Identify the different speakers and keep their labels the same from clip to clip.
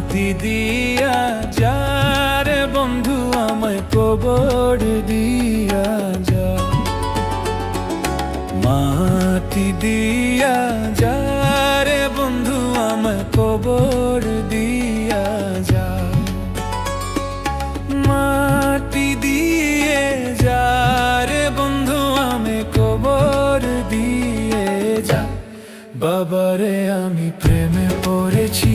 Speaker 1: দিয়া, যারে বন্ধু আমায় কবর দিয়া যা মাটি দিয়া, যারে বন্ধু আমায় কবর দিয়া যা মাটি দিয়ে, যারে বন্ধু আমি কবর দিয়ে যা বাবারে, আমি প্রেমে পড়েছি।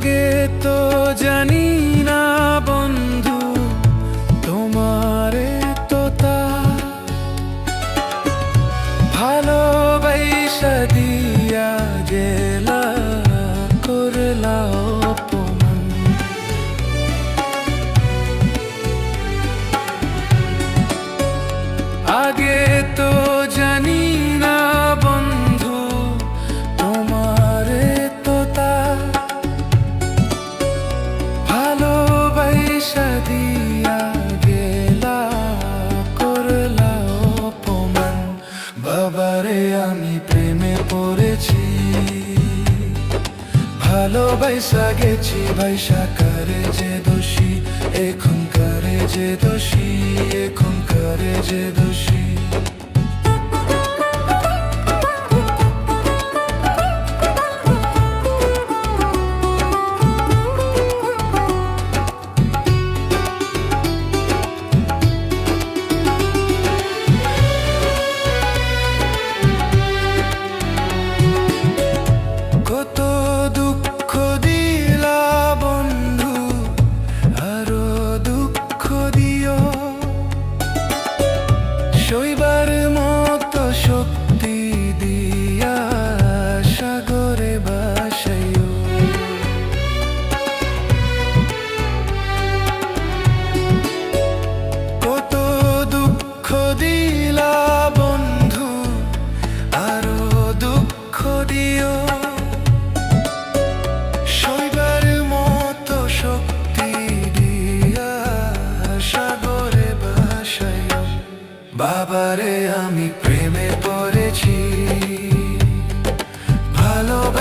Speaker 1: আগে তো জানি না বন্ধু তোমারে তো তা ভালোবাসা ভালোবাসা গেছি বৈশা করে যে দোষী এখন করে যে দোষী এখন করে যে দোষী?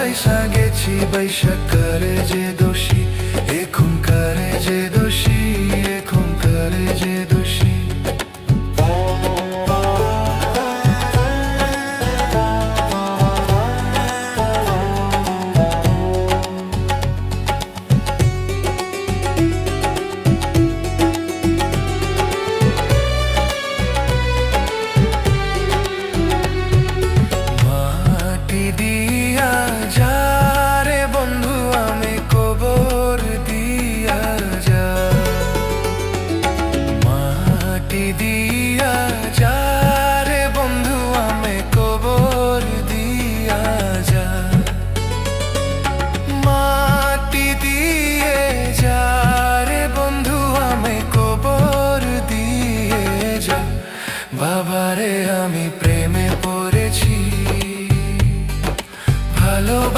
Speaker 1: ভালোবাসা গেছি বাইসা করে যে দোষী